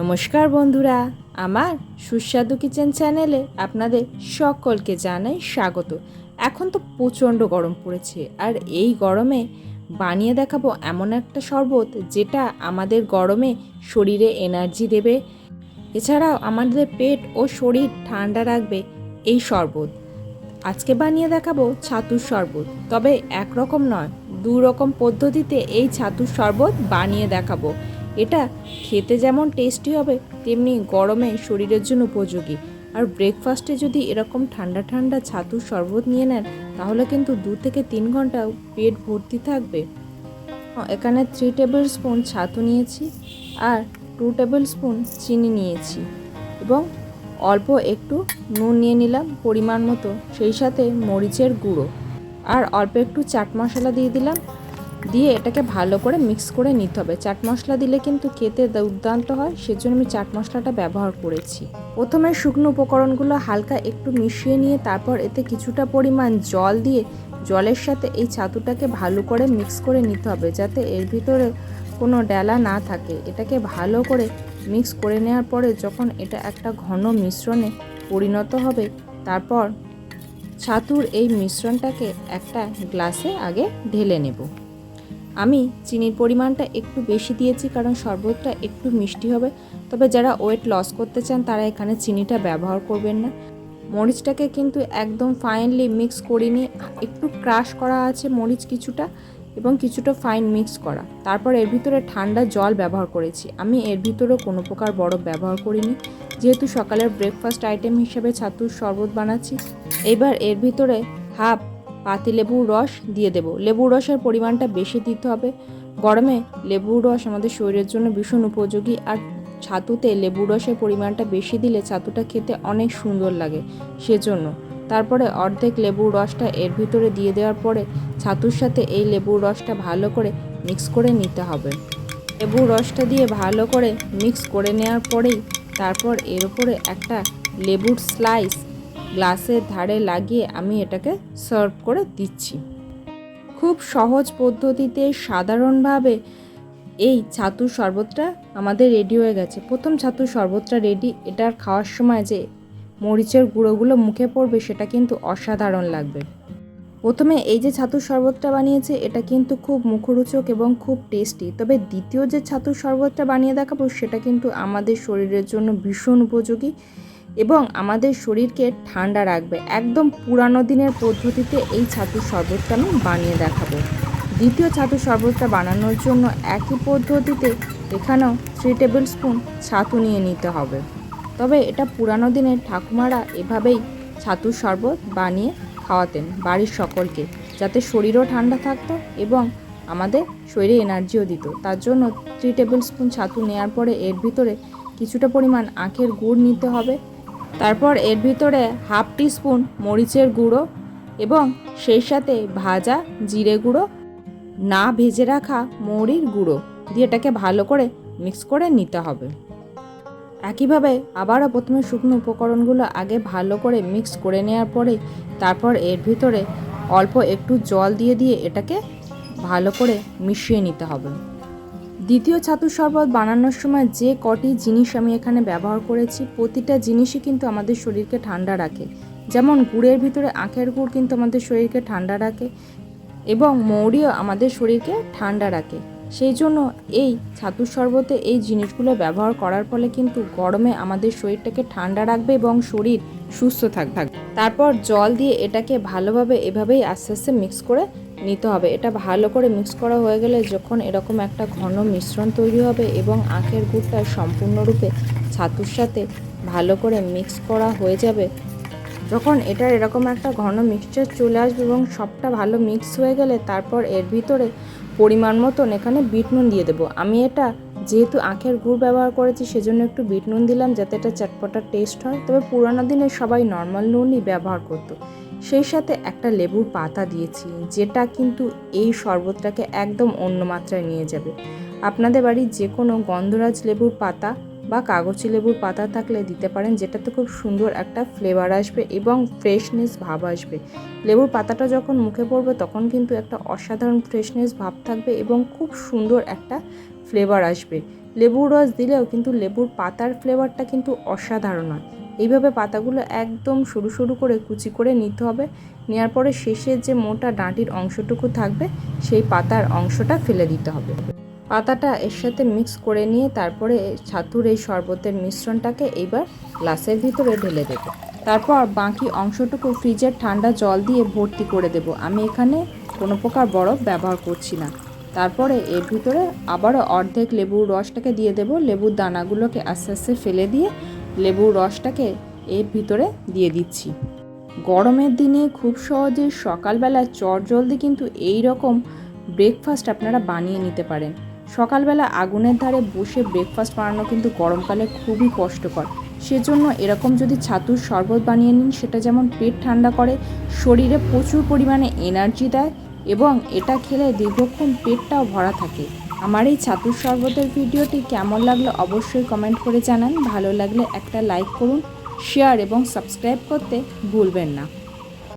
নমস্কার বন্ধুরা, আমার সুস্বাদু কিচেন চ্যানেলে আপনাদের সকলকে জানাই স্বাগত। এখন তো প্রচণ্ড গরম পড়েছে, আর এই গরমে বানিয়ে দেখাবো এমন একটা শরবত যেটা আমাদের গরমে শরীরে এনার্জি দেবে। এছাড়াও আমাদের পেট ও শরীর ঠান্ডা রাখবে এই শরবত। আজকে বানিয়ে দেখাবো ছাতুর শরবত, তবে একরকম নয় দু রকম পদ্ধতিতে এই ছাতুর শরবত বানিয়ে দেখাবো। এটা খেতে যেমন টেস্টি হবে, তেমনি গরমে শরীরের জন্য উপযোগী। আর ব্রেকফাস্টে যদি এরকম ঠান্ডা ঠান্ডা ছাতুর শরবত নিয়ে নেন, তাহলে কিন্তু দু থেকে তিন ঘণ্টা পেট ভর্তি থাকবে। এখানে থ্রি টেবিল স্পুন ছাতু নিয়েছি আর টু টেবিল স্পুন চিনি নিয়েছি এবং অল্প একটু নুন নিয়ে নিলাম পরিমাণ মতো, সেই সাথে মরিচের গুঁড়ো। আর অল্প একটু চাট মশলা দিয়ে দিলাম দিয়ে এটাকে ভালো করে মিক্স করে নিতে হবে। চাট মশলা দিলে কিন্তু খেতে দুর্দান্ত হয়, সেজন্য আমি চাট মশলাটা ব্যবহার করেছি। প্রথমে শুকনো উপকরণগুলো হালকা একটু মিশিয়ে নিয়ে তারপর এতে কিছুটা পরিমাণ জল দিয়ে জলের সাথে এই ছাতুটাকে ভালো করে মিক্স করে নিতে হবে, যাতে এর ভিতরে কোনো ডেলা না থাকে। এটাকে ভালো করে মিক্স করে নেওয়ার পরে যখন এটা একটা ঘন মিশ্রণে পরিণত হবে, তারপর ছাতুর এই মিশ্রণটাকে একটা গ্লাসে আগে ঢেলে নেব। আমি চিনির পরিমাণটা একটু বেশি দিয়েছি কারণ শরবতটা একটু মিষ্টি হবে। তবে যারা ওয়েট লস করতে চান, তারা এখানে চিনিটা ব্যবহার করবেন না। মরিচটাকে কিন্তু একদম ফাইনলি মিক্স করিনি একটু ক্রাশ করা আছে মরিচ কিছুটা এবং কিছুটা ফাইন মিক্স করা। তারপর এর ভিতরে ঠান্ডা জল ব্যবহার করেছি। আমি এর ভিতরে কোনো প্রকার বরফ ব্যবহার করিনি। যেহেতু সকালের ব্রেকফাস্ট আইটেম হিসেবে ছাতুর শরবত বানাচ্ছি, এবার এর ভিতরে হাফ পাতি লেবুর রস দিয়ে দেব। লেবুর রসের পরিমাণটা বেশি দিতে হবে। গরমে লেবুর রস আমাদের শরীরের জন্য ভীষণ উপযোগী আর ছাতুতে লেবুর রসের পরিমাণটা বেশি দিলে ছাতুটা খেতে অনেক সুন্দর লাগে সেজন্য। তারপরে অর্ধেক লেবুর রসটা এর ভিতরে দিয়ে দেওয়ার পরে ছাতুর সাথে এই লেবুর রসটা ভালো করে মিক্স করে নিতে হবে। লেবুর রসটা দিয়ে ভালো করে মিক্স করে নেওয়ার পরেই তারপর এর উপরে একটা লেবুর স্লাইস গ্লাসের ধারে লাগিয়ে আমি এটাকে সার্ভ করে দিচ্ছি। খুব সহজ পদ্ধতিতে সাধারণভাবে এই ছাতুর শরবতটা আমাদের রেডি হয়ে গেছে। প্রথম ছাতুর শরবতটা রেডি এটার খাওয়ার সময় যে মরিচের গুঁড়োগুলো মুখে পড়বে সেটা কিন্তু অসাধারণ লাগবে। প্রথমে এই যে ছাতুর শরবতটা বানিয়েছে, এটা কিন্তু খুব মুখরোচক এবং খুব টেস্টি তবে দ্বিতীয় যে ছাতুর শরবতটা বানিয়ে দেখাবো, সেটা কিন্তু আমাদের শরীরের জন্য ভীষণ উপযোগী। এবং আমাদের শরীরকে ঠান্ডা রাখবে। একদম পুরানো দিনের পদ্ধতিতে এই ছাতুর শরবতটা আমি বানিয়ে দেখাবো। দ্বিতীয় ছাতুর শরবতটা বানানোর জন্য একই পদ্ধতিতে এখানেও থ্রি টেবিল স্পুন ছাতু নিয়ে নিতে হবে। তবে এটা পুরানো দিনের ঠাকুমারা এভাবেই ছাতুর শরবত বানিয়ে খাওয়াতেন বাড়ির সকলকে, যাতে শরীরও ঠান্ডা থাকতো এবং আমাদের শরীরে এনার্জিও দিত। তার জন্য থ্রি টেবিল স্পুন ছাতু নেওয়ার পরে এর ভিতরে কিছুটা পরিমাণ আখের গুড় নিতে হবে। তারপর এর ভিতরে হাফ টি স্পুন মরিচের গুঁড়ো এবং সেই সাথে ভাজা জিরে গুঁড়ো, না ভেজে রাখা মৌরির গুঁড়ো দিয়ে এটাকে ভালো করে মিক্স করে নিতে হবে। একইভাবে আবারও প্রথমে শুকনো উপকরণগুলো আগে ভালো করে মিক্স করে নেওয়ার পরে তারপর এর ভিতরে অল্প একটু জল দিয়ে দিয়ে এটাকে ভালো করে মিশিয়ে নিতে হবে। দ্বিতীয় ছাতুর শরবত বানানোর সময় যে কটি জিনিস আমি এখানে ব্যবহার করেছি, প্রতিটা জিনিসই কিন্তু আমাদের শরীরকে ঠান্ডা রাখে। যেমন গুড়ের ভিতরে আখের গুড় কিন্তু আমাদের শরীরকে ঠান্ডা রাখে এবং মৌরিও আমাদের শরীরকে ঠান্ডা রাখে। সেই জন্য এই ছাতুর শরবতে এই জিনিসগুলো ব্যবহার করার ফলে কিন্তু গরমে আমাদের শরীরটাকে ঠান্ডা রাখবে এবং শরীর সুস্থ থাকবে। তারপর জল দিয়ে এটাকে ভালোভাবে এভাবেই আস্তে আস্তে মিক্স করে নিতে হবে। এটা ভালো করে মিক্স করা হয়ে গেলে যখন এরকম একটা ঘন মিশ্রণ তৈরি হবে এবং আখের গুড়টা সম্পূর্ণরূপে ছাতুর সাথে ভালো করে মিক্স করা হয়ে যাবে, যখন এটার এরকম একটা ঘন মিক্সচার চলে আসবে এবং সবটা ভালো মিক্স হয়ে গেলে তারপর এর ভিতরে পরিমাণ মতন এখানে বিট নুন দিয়ে দেবো। আমি এটা যেহেতু আখের গুড় ব্যবহার করেছি সেজন্য একটু বিট নুন দিলাম যাতে এটা চটপটার টেস্ট হয়। তবে পুরানো দিনে সবাই নর্মাল নুনই ব্যবহার করতো। সেই সাথে একটা লেবুর পাতা দিয়েছি, যেটা কিন্তু এই শরবতটাকে একদম অন্য মাত্রায় নিয়ে যাবে। আপনাদের বাড়ির যে কোনো গন্ধরাজ লেবুর পাতা বা কাগজি লেবুর পাতা থাকলে দিতে পারেন, যেটাতে খুব সুন্দর একটা ফ্লেভার আসবে এবং ফ্রেশনেস ভাব আসবে। লেবুর পাতাটা যখন মুখে পড়বে, তখন কিন্তু একটা অসাধারণ ফ্রেশনেস ভাব থাকবে এবং খুব সুন্দর একটা ফ্লেভার আসবে। লেবুর রস দিলেও কিন্তু লেবুর পাতার ফ্লেভারটা কিন্তু অসাধারণ হয়। এইভাবে পাতাগুলো একদম সরু সরু করে কুচি করে নিতে হবে। নেওয়ার পরে শেষের যে মোটা ডাঁটির অংশটুকু থাকবে, সেই পাতার অংশটা ফেলে দিতে হবে। পাতাটা এর সাথে মিক্স করে নিয়ে তারপরে ছাতুর এই শরবতের মিশ্রণটাকে এইবার গ্লাসের ভিতরে ঢেলে দেবো। তারপর বাকি অংশটুকু ফ্রিজের ঠান্ডা জল দিয়ে ভর্তি করে দেব। আমি এখানে কোনো প্রকার বরফ ব্যবহার করছি না। তারপরে এর ভিতরে আবারও অর্ধেক লেবুর রসটাকে দিয়ে দেব। লেবুর দানাগুলোকে আস্তে আস্তে ফেলে দিয়ে লেবুর রসটাকে এর ভিতরে দিয়ে দিচ্ছি। গরমের দিনে খুব সহজে সকালবেলা চটজলদি কিন্তু এই রকম ব্রেকফাস্ট আপনারা বানিয়ে নিতে পারেন। সকালবেলা আগুনের ধারে বসে ব্রেকফাস্ট বানানো কিন্তু গরমকালে খুবই কষ্টকর। সেজন্য এরকম যদি ছাতুর শরবত বানিয়ে নিন, সেটা যেমন পেট ঠান্ডা করে, শরীরে প্রচুর পরিমাণে এনার্জি দেয় এবং এটা খেলে দীর্ঘক্ষণ পেটটাও ভরা থাকে। আমার এই ছাতুর শরবতের ভিডিওটি কেমন লাগল অবশ্যই কমেন্ট করে জানান। ভালো লাগলে একটা লাইক করুন শেয়ার এবং সাবস্ক্রাইব করতে ভুলবেন না।